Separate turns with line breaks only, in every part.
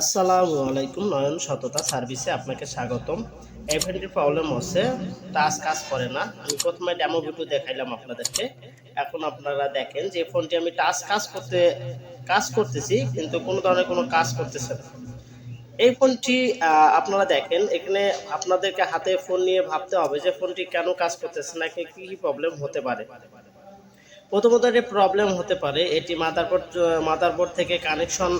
আসসালামু আলাইকুম, নয়ন সততা সার্ভিসে আপনাকে স্বাগতম। এই ফোনটির প্রবলেম হচ্ছে টাচ কাজ করে না। আমি প্রথমে ডেমো ভিডিও দেখাইলাম আপনাদেরকে। এখন আপনারা দেখেন যে ফোনটি আমি টাচ কাজ করতে, কাজ করতেছি, কিন্তু কোনো ধরনের কোনো কাজ করতেছে না। এই ফোনটি আপনারা দেখেন, এখানে আপনাদেরকে হাতে ফোন নিয়ে ভাবতে হবে যে ফোনটি কেন কাজ করতেছে না, কি কি প্রবলেম হতে পারে। প্রথমত এটি প্রবলেম হতে পারে, এটি মাদারবোর্ড মাদারবোর্ড থেকে কানেকশন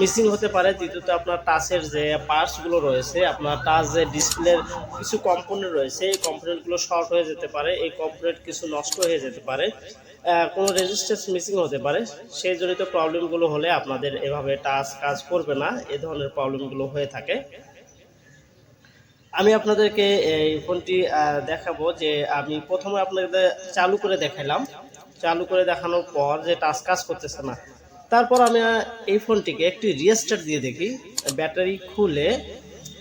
মিসিং হতে পারে, দ্বিতীয়ত আপনার টাচের যে পার্টসগুলো রয়েছে, আপনার টাচ যে ডিসপ্লের কিছু কম্পোনেন্ট রয়েছে, এই কম্পোনেন্টগুলো শর্ট হয়ে যেতে পারে, এই কম্পোনেন্ট কিছু নষ্ট হয়ে যেতে পারে কোনো রেজিস্ট্রেন্স মিসিং হতে পারে, সেই জনিত প্রবলেমগুলো হলে আপনাদের এভাবে টাচ কাজ করবে না, এ ধরনের প্রবলেমগুলো হয়ে থাকে। আমি আপনাদেরকে এই ফোনটি দেখাবো যে আমি প্রথমে আপনাদের চালু করে দেখাইলাম। চালু করে দেখানোর পর যে টাচ কাজ করতেছে না, তারপর আমি এই ফোনটিকে একটি রিয়েস্টার দিয়ে দেখি, ব্যাটারি খুলে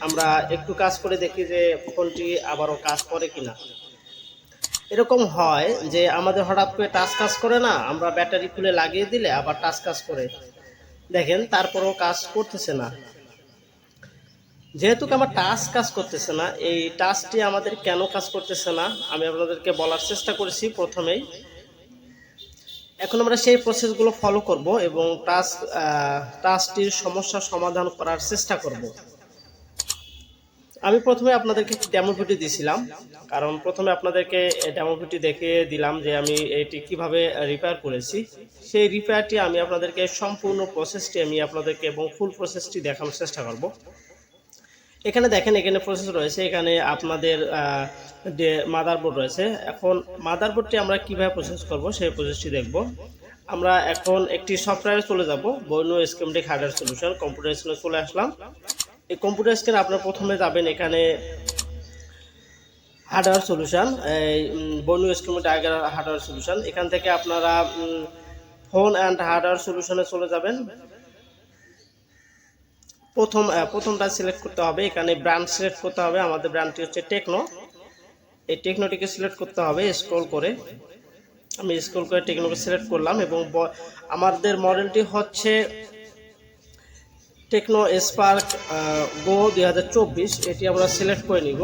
আমরা একটু কাজ করে দেখি যে ফোনটি আবারও কাজ করে কি না এরকম হয় যে আমাদের হঠাৎ করে টাচ কাজ করে না, আমরা ব্যাটারি খুলে লাগিয়ে দিলে আবার টাচ কাজ করে। দেখেন, তারপরও কাজ করতেছে না। যেহেতু আমার টাচ কাজ করতেছে না, এই টাচটি আমাদের কেন কাজ করতেছে না, আমি আপনাদেরকে বলার চেষ্টা করেছি প্রথমেই। এখন আমরা সেই প্রসেসগুলো ফলো করব এবং টাস্ক টাচটির সমস্যা সমাধান করার চেষ্টা করব। আমি প্রথমে আপনাদেরকে ডেমো ভিডিও দিয়েছিলাম, কারণ প্রথমে আপনাদেরকে ডেমো ভিডিও দেখিয়ে দিলাম যে আমি এটি কীভাবে রিপেয়ার করেছি। সেই রিপেয়ারটি আমি আপনাদেরকে সম্পূর্ণ প্রসেসটি আমি আপনাদেরকে এবং ফুল প্রসেসটি দেখানোর চেষ্টা করব। এখানে দেখেন, এখানে প্রসেস রয়েছে, এখানে আপনাদের মাদারবোর্ড রয়েছে। এখন মাদারবোর্ডটি আমরা কীভাবে প্রসেস করব, সেই প্রসেসটি দেখব। আমরা এখন একটি সফটওয়্যারে চলে যাব বৈন স্কিমটিক হার্ডওয়্যার সলিউশন কম্পিউটার স্ক্রিনে চলে আসলাম। এই কম্পিউটার স্ক্রিনে আপনার প্রথমে যাবেন এখানে হার্ডওয়্যার সলিউশন এই বন্য বৈন স্কিমটিক হার্ডওয়্যার সলিউশন এখান থেকে আপনারা ফোন অ্যান্ড হার্ডওয়্যার সলিউশনে চলে যাবেন। প্রথম প্রথমটা সিলেক্ট করতে হবে। এখানে ব্র্যান্ড সিলেক্ট করতে হবে। আমাদের ব্র্যান্ডটি হচ্ছে টেকনো এই টেকনোটিকে সিলেক্ট করতে হবে স্ক্রল করে। আমি স্ক্রল করে টেকনোকে সিলেক্ট করলাম এবং আমাদের মডেলটি হচ্ছে টেকনো স্পার্ক গো দুই হাজার চব্বিশ। এটি আমরা সিলেক্ট করে নিব।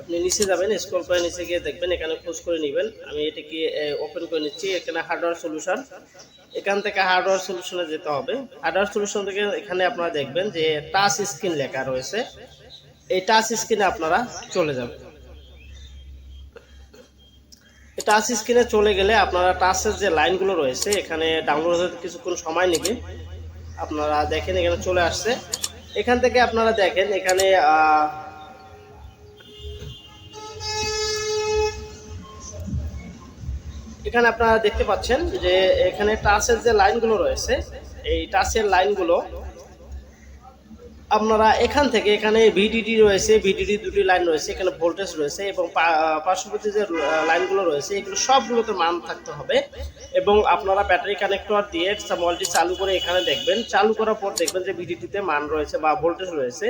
আপনি নিচে যাবেন স্ক্রল করে নিচে গিয়ে দেখবেন, এখানে খোঁজ করে নেবেন। আমি এটাকে ওপেন করে নিচ্ছি। এখানে হার্ডওয়্যার সলিউশন এখান থেকে হার্ডওয়্যার সলিউশনে যেতে হবে। হার্ডওয়্যার সলিউশন থেকে এখানে আপনারা দেখবেন যে টাচ স্ক্রিন লেখা রয়েছে। এই টাচ স্ক্রিনে আপনারা চলে যাবেন। টাচ স্ক্রিনে চলে গেলে আপনারা টাচের যে লাইনগুলো রয়েছে, এখানে ডাউনলোড হতে কিছুক্ষণ সময় নেবে। আপনারা দেখেন এখানে চলে আসছে। এখান থেকে আপনারা দেখেন এখানে এখানে আপনারা দেখতে পাচ্ছেন যে এখানে টাচের যে লাইনগুলো রয়েছে, এই টাচের লাইনগুলো, আপনারা এখান থেকে এখানে ভিডিডি রয়েছে, ভিডিডি দুটি লাইন রয়েছে, এখানে ভোল্টেজ রয়েছে এবং পার্শ্ববর্তী যে লাইনগুলো রয়েছে, এগুলো সবগুলোতে মান থাকতে হবে এবং আপনারা ব্যাটারি কানেক্টর দিয়ে মোবাইলটি চালু করে এখানে দেখবেন, চালু করার পর দেখবেন যে ভিডিডিতে মান রয়েছে বা ভোল্টেজ রয়েছে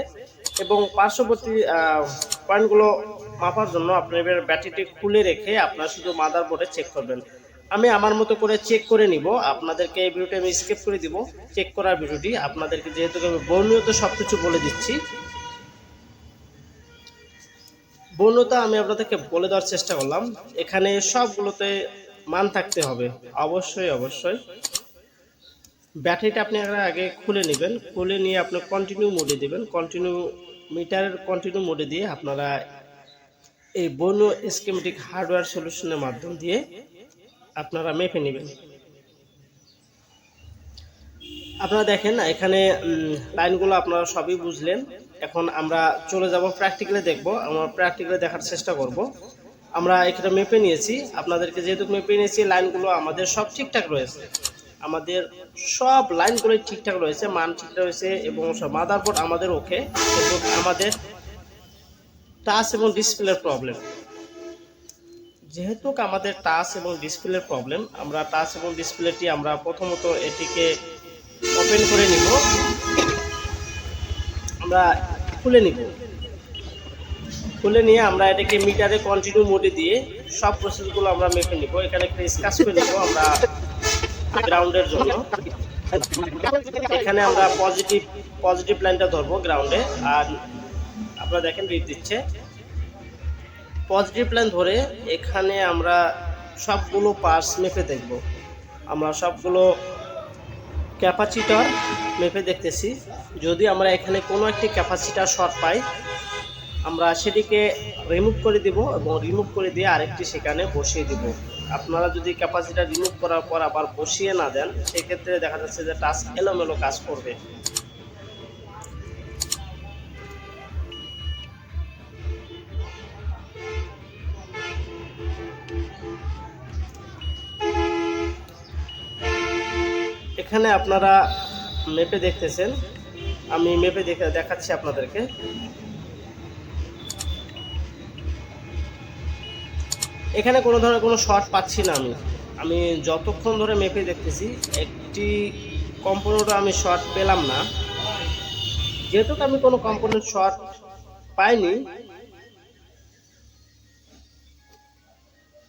এবং পার্শ্ববর্তী পয়েন্টগুলো মাপার জন্য আপনি এবার ব্যাটারিটি খুলে রেখে আপনার শুধু মাদার বোর্ডে চেক করবেন। আমি আমার মতো করে চেক করে নিব। আপনাদেরকে এই ভিডিওটি আমি স্কিপ করে দিব। চেক করার ভিডিওটি আপনাদেরকে যেহেতু আমি বর্ণিত সব কিছু বলে দিচ্ছি। বর্ণতা আমি আপনাদেরকে বলে দেওয়ার চেষ্টা করলাম। এখানে সবগুলোতে মান থাকতে হবে। অবশ্যই অবশ্যই। ব্যাটারিটা আপনি আগে খুলে নেবেন। খুলে নিয়ে আপনি কন্টিনিউ মোডে দেবেন। কন্টিনিউ মিটারের কন্টিনিউ মোডে দিয়ে আপনারা এই বন্য স্কিমেটিক হার্ডওয়্যার সলিউশনের মাধ্যম দিয়ে আপনারা মেপে নেবেন। আপনারা দেখেন এখানে লাইনগুলো আপনারা সবই বুঝলেন। এখন আমরা চলে যাব প্র্যাকটিক্যালে দেখব। আমরা প্র্যাকটিক্যালে দেখার চেষ্টা করব। আমরা এখানে মেপে নিয়েছি। আপনাদেরকে যেহেতু মেপে নিয়েছি লাইনগুলো আমাদের সব ঠিকঠাক রয়েছে। আমাদের সব লাইনগুলোই ঠিকঠাক রয়েছে, মান ঠিকঠাক রয়েছে এবং সব মাদারবোর্ড আমাদের ওকে আমাদের টাচ এবং ডিসপ্লের প্রবলেম যেহেতু আমাদের টাচ এবং ডিসপ্লের প্রবলেম আমরা টাচ এবং ডিসপ্লেটি আমরা প্রথমত এটিকে ওপেন করে নিব। আমরা খুলে নিব। খুলে নিয়ে আমরা এটাকে মিটারে কন্টিনিউ মোডে দিয়ে সব প্রসেসগুলো আমরা মেপে নিব। এখানে একটা স্কাচ করে নিব আমরা গ্রাউন্ডের জন্য। এখানে আমরা পজিটিভ পজিটিভ লাইনটা ধরবো গ্রাউন্ডে আর আপনারা দেখেন রিপ দিচ্ছে। পজিটিভ লাইন ধরে এখানে আমরা সবগুলো পার্স মেপে দেখব। আমরা সবগুলো ক্যাপাসিটার মেপে দেখতেছি। যদি আমরা এখানে কোনো একটি ক্যাপাসিটার শর্ট পাই, আমরা সেটিকে রিমুভ করে দিব এবং রিমুভ করে দিয়ে আরেকটি সেখানে বসিয়ে দিব। আপনারা যদি ক্যাপাসিটার রিমুভ করার পর আবার বসিয়ে না দেন, সেক্ষেত্রে দেখা যাচ্ছে যে টাস্ক এলোমেলো কাজ করবে। এখানে আপনারা মেপে দেখতেছেন। আমি মেপে দেখে দেখাচ্ছি আপনাদেরকে। এখানে কোনো ধরনের কোনো শর্ট পাচ্ছি না আমি। আমি যতক্ষণ ধরে মেপে দেখতেছি, একটি কম্পোনেন্টও আমি শর্ট পেলাম না। যেহেতু আমি কোনো কম্পোনেন্ট শর্ট পাইনি,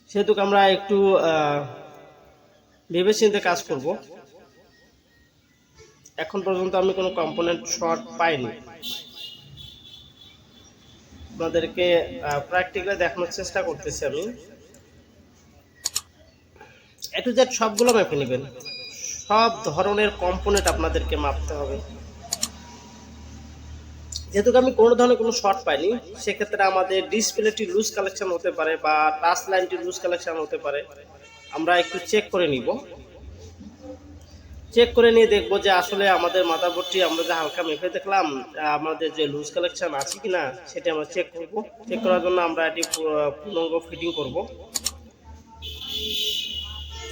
সেহেতু আমরা একটু ভেবেচিন্তে কাজ করব। এখন পর্যন্ত আমি কোনো কম্পোনেন্ট শর্ট পাইনি। আপনাদেরকে প্র্যাকটিক্যালি দেখানোর চেষ্টা করতেছি আমি। এ টু জেড সবগুলো মেপে নেবেন। সব ধরনের কম্পোনেন্ট আপনাদেরকে মাপতে হবে। যেহেতু আমি কোনো ধরনের কোনো শর্ট পাইনি, সেক্ষেত্রে আমাদের ডিসপ্লেটি লুজ কালেকশন হতে পারে বা টাচ লাইনটি লুজ কালেকশন হতে পারে। আমরা একটু চেক করে নিব। চেক করে নিয়ে দেখব যে আসলে আমাদের মাদারবোর্ডটি আমরা যে হালকা মেপে দেখলাম, আমাদের যে লুজ কালেকশন আছে কি না সেটা আমরা চেক করব। চেক করার জন্য আমরা এটি পূর্ণাঙ্গ ফিটিং করব।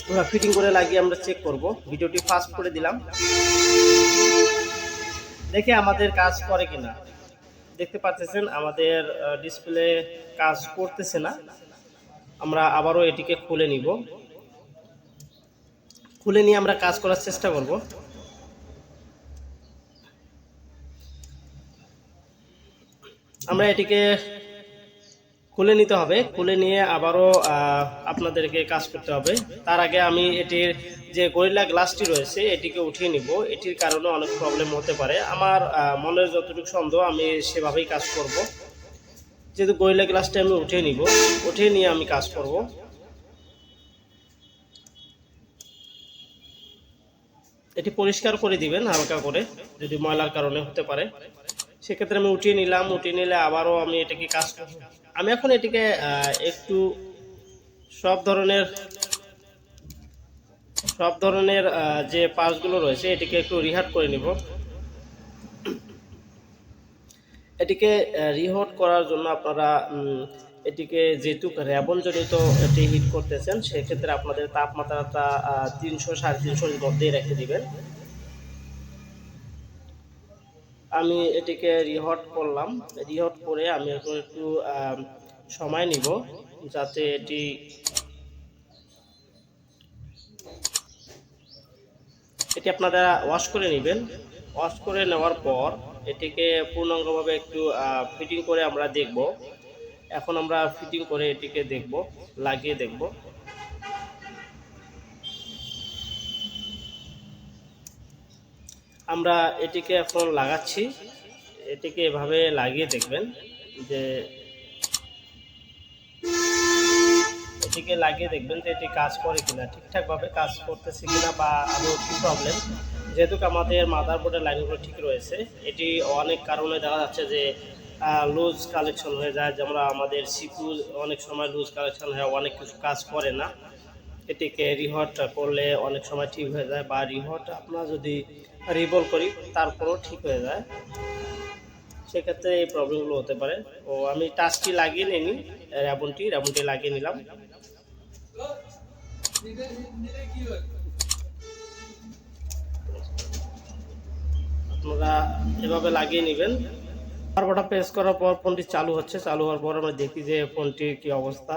আমরা ফিটিং করে লাগিয়ে আমরা চেক করব। ভিডিওটি ফাস্ট করে দিলাম। দেখে আমাদের কাজ করে কিনা। দেখতে পাচ্ছেন, আমাদের ডিসপ্লে কাজ করতেছে না। আমরা আবারও এটিকে খুলে নিব। খুলে নিয়ে আমরা কাজ করার চেষ্টা করব। আমরা এটিকে খুলে নিতে হবে। খুলে নিয়ে আবারও আপনাদেরকে কাজ করতে হবে। তার আগে আমি এটির যে গরিলা গ্লাসটি রয়েছে, এটিকে উঠিয়ে নিব। এটির কারণে অনেক প্রবলেম হতে পারে। আমার মনের যতটুকু সন্দেহ, আমি সেভাবেই কাজ করব। যেহেতু গরিলা গ্লাসটি আমি উঠিয়ে নিব, উঠিয়ে নিয়ে আমি কাজ করব। এটি পরিষ্কার করে দিবেন হালকা করে, যদি ময়লার কারণে হতে পারে। সেক্ষেত্রে আমি উঠিয়ে নিলাম, উঠিয়ে নিলে আবারও আমি এটাকে কাজ আমি এখন এটিকে একটু সব ধরনের সব ধরনের যে পার্টসগুলো রয়েছে, এটিকে একটু রিহাট করে নিব। এটিকে রিহট করার জন্য আপনারা এটিকে যেহেতু র্যাবন জনিত এটি হিট করতেছেন, সেক্ষেত্রে আপনাদের তাপমাত্রাটা তিনশো সাড়ে তিনশোর মধ্যেই রেখে দিবেন। আমি এটিকে রিহট করলাম। রিহট করে আমি এখন একটু সময় নিব যাতে এটি এটি আপনারা ওয়াশ করে নেবেন। ওয়াশ করে নেওয়ার পর এটিকে পূর্ণাঙ্গভাবে একটু ফিটিং করে আমরা দেখব। এখন আমরা ফিটিং করে এটিকে দেখব, লাগিয়ে দেখব। আমরা এটিকে এখন লাগাচ্ছি। এটিকে এভাবে লাগিয়ে দেখবেন যে এটিকে লাগিয়ে দেখবেন যে এটি কাজ করে কিনা, ঠিকঠাকভাবে কাজ করতেছে কিনা বা আরও কী প্রবলেম যেহেতু আমাদের মাদারবোর্ডের লাইনগুলো ঠিক রয়েছে, এটি অনেক কারণে দেখা যাচ্ছে যে লুজ কালেকশন হয়ে যায়। যেমন আমাদের সিপু অনেক সময় লুজ কালেকশন হয় অনেক কিছু কাজ করে না। এটিকে রিহট করলে অনেক সময় ঠিক হয়ে যায় বা রিহট আপনার যদি রিবল করি, তারপরেও ঠিক হয়ে যায়। সেক্ষেত্রে এই প্রবলেমগুলো হতে পারে। ও আমি টাচটি লাগিয়ে নিই র্যাবনটি র্যাবনটি লাগিয়ে নিলাম। আপনারা এভাবে লাগিয়ে নেবেন। বারবারটা প্রেস করার পর ফোনটি চালু হচ্ছে, চালু হওয়ার পর আমরা দেখি যে ফোনটির কি অবস্থা।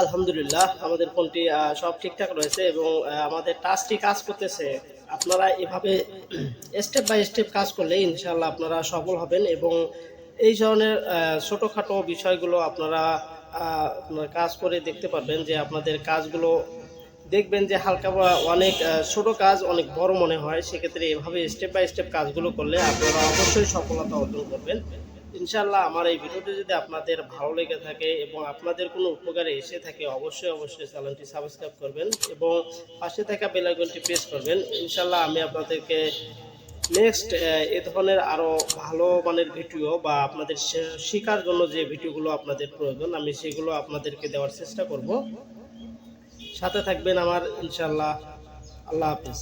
আলহামদুলিল্লাহ, আমাদের ফোনটি সব ঠিকঠাক রয়েছে এবং আমাদের টাচটি কাজ করতেছে। আপনারা এভাবে স্টেপ বাই স্টেপ কাজ করলে ইনশাল্লাহ আপনারা সফল হবেন এবং এই ধরনের ছোটোখাটো বিষয়গুলো আপনার কাজ করে দেখতে পারবেন যে আপনাদের কাজগুলো দেখবেন যে হালকা অনেক ছোট কাজ অনেক বড় মনে হয়। সেক্ষেত্রে এভাবে স্টেপ বাই স্টেপ কাজগুলো করলে আপনারা অবশ্যই সফলতা অর্জন করবেন। ইনশাল্লাহ আমার এই ভিডিওটি যদি আপনাদের ভালো লেগে থাকে এবং আপনাদের কোনো উপকারে এসে থাকে, অবশ্যই অবশ্যই চ্যানেলটি সাবস্ক্রাইব করবেন এবং পাশে থাকা বেলাইকনটি প্রেস করবেন। ইনশাল্লাহ আমি আপনাদেরকে নেক্সট এ ধরনের আরও ভালো মানের ভিডিও বা আপনাদের শেখার জন্য যে ভিডিওগুলো আপনাদের প্রয়োজন, আমি সেগুলো আপনাদেরকে দেওয়ার চেষ্টা করব। সাথে থাকবেন আমার ইনশাল্লাহ আল্লাহ হাফিজ।